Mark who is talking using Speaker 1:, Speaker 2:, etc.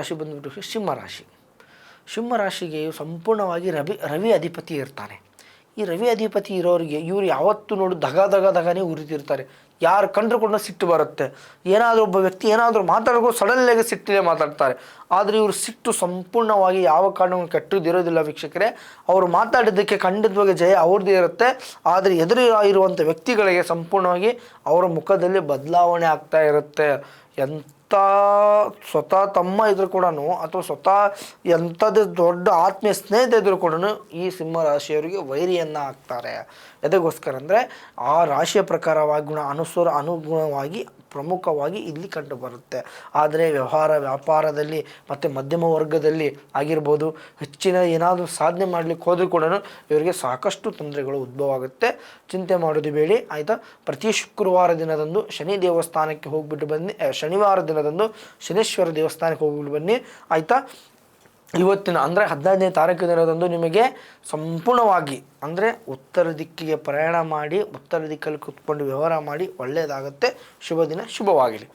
Speaker 1: ರಾಶಿ ಬಂದುಬಿಟ್ಟು ಸಿಂಹರಾಶಿ ರಾಶಿ. ಸಿಂಹ ರಾಶಿಗೆ ಸಂಪೂರ್ಣವಾಗಿ ರವಿ ರವಿ ಅಧಿಪತಿ ಇರ್ತಾನೆ ಈ ರವಿ ಅಧಿಪತಿ ಇರೋರಿಗೆ ಇವರು ಯಾವತ್ತೂ ನೋಡು ದಗ ದಗ ದಗನೇ ಉರಿತಿರ್ತಾರೆ. ಯಾರು ಕಂಡ್ರು ಕೂಡ ಸಿಟ್ಟು ಬರುತ್ತೆ. ಏನಾದರೂ ಒಬ್ಬ ವ್ಯಕ್ತಿ ಏನಾದರೂ ಮಾತಾಡೋಕ್ಕೂ ಸಡನ್ಲಾಗಿ ಸಿಟ್ಟಿಲೇ ಮಾತಾಡ್ತಾರೆ. ಆದರೆ ಇವರು ಸಿಟ್ಟು ಸಂಪೂರ್ಣವಾಗಿ ಯಾವ ಕಾರಣಕ್ಕೂ ಕೆಟ್ಟದಿರೋದಿಲ್ಲ ವೀಕ್ಷಕರೇ. ಅವರು ಮಾತಾಡಿದ್ದಕ್ಕೆ ಖಂಡಿತವಾಗಿ ಜಯ ಅವ್ರದ್ದೇ ಇರುತ್ತೆ. ಆದರೆ ಎದುರು ಇರುವಂಥ ವ್ಯಕ್ತಿಗಳಿಗೆ ಸಂಪೂರ್ಣವಾಗಿ ಅವರ ಮುಖದಲ್ಲಿ ಬದಲಾವಣೆ ಆಗ್ತಾ ಇರುತ್ತೆ. ಎಂಥ ಸ್ವತಃ ತಮ್ಮ ಇದ್ರು ಕೂಡ ಅಥವಾ ಸ್ವತಃ ಎಂಥದ್ದು ದೊಡ್ಡ ಆತ್ಮೀಯ ಸ್ನೇಹಿತ ಇದ್ರು ಕೂಡ ಈ ಸಿಂಹ ರಾಶಿಯವರಿಗೆ ವೈರಿಯನ್ನು ಹಾಕ್ತಾರೆ. ಅದಕ್ಕೋಸ್ಕರ ಅಂದರೆ ಆ ರಾಶಿಯ ಪ್ರಕಾರವಾಗಿ, ಗುಣ, ಅನುಸರ, ಅನುಗುಣವಾಗಿ ಪ್ರಮುಖವಾಗಿ ಇಲ್ಲಿ ಕಂಡುಬರುತ್ತೆ. ಆದರೆ ವ್ಯವಹಾರ ವ್ಯಾಪಾರದಲ್ಲಿ ಮತ್ತು ಮಧ್ಯಮ ವರ್ಗದಲ್ಲಿ ಆಗಿರ್ಬೋದು, ಹೆಚ್ಚಿನ ಏನಾದರೂ ಸಾಧನೆ ಮಾಡಲಿಕ್ಕೆ ಹೋದರೂ ಕೂಡ ಇವರಿಗೆ ಸಾಕಷ್ಟು ತೊಂದರೆಗಳು ಉದ್ಭವ ಆಗುತ್ತೆ. ಚಿಂತೆ ಮಾಡೋದು ಬೇಡಿ. ಆಯಿತಾ? ಪ್ರತಿ ಶುಕ್ರವಾರ ದಿನದಂದು ಶನಿ ದೇವಸ್ಥಾನಕ್ಕೆ ಹೋಗಿಬಿಟ್ಟು ಬನ್ನಿ ಶನಿವಾರ ದಿನದಂದು ಶನೇಶ್ವರ ದೇವಸ್ಥಾನಕ್ಕೆ ಹೋಗಿಬಿಟ್ಟು ಬನ್ನಿ. ಆಯಿತಾ? ಇವತ್ತಿನ, ಅಂದರೆ ಹದಿನೈದನೇ ತಾರೀಕು ದಿನದಂದು ನಿಮಗೆ ಸಂಪೂರ್ಣವಾಗಿ, ಅಂದರೆ ಉತ್ತರ ದಿಕ್ಕಿಗೆ ಪ್ರಯಾಣ ಮಾಡಿ, ಉತ್ತರ ದಿಕ್ಕಲ್ಲಿ ಕೂತ್ಕೊಂಡು ವ್ಯವಹಾರ ಮಾಡಿ ಒಳ್ಳೆಯದಾಗುತ್ತೆ. ಶುಭ ದಿನ, ಶುಭವಾಗಲಿ.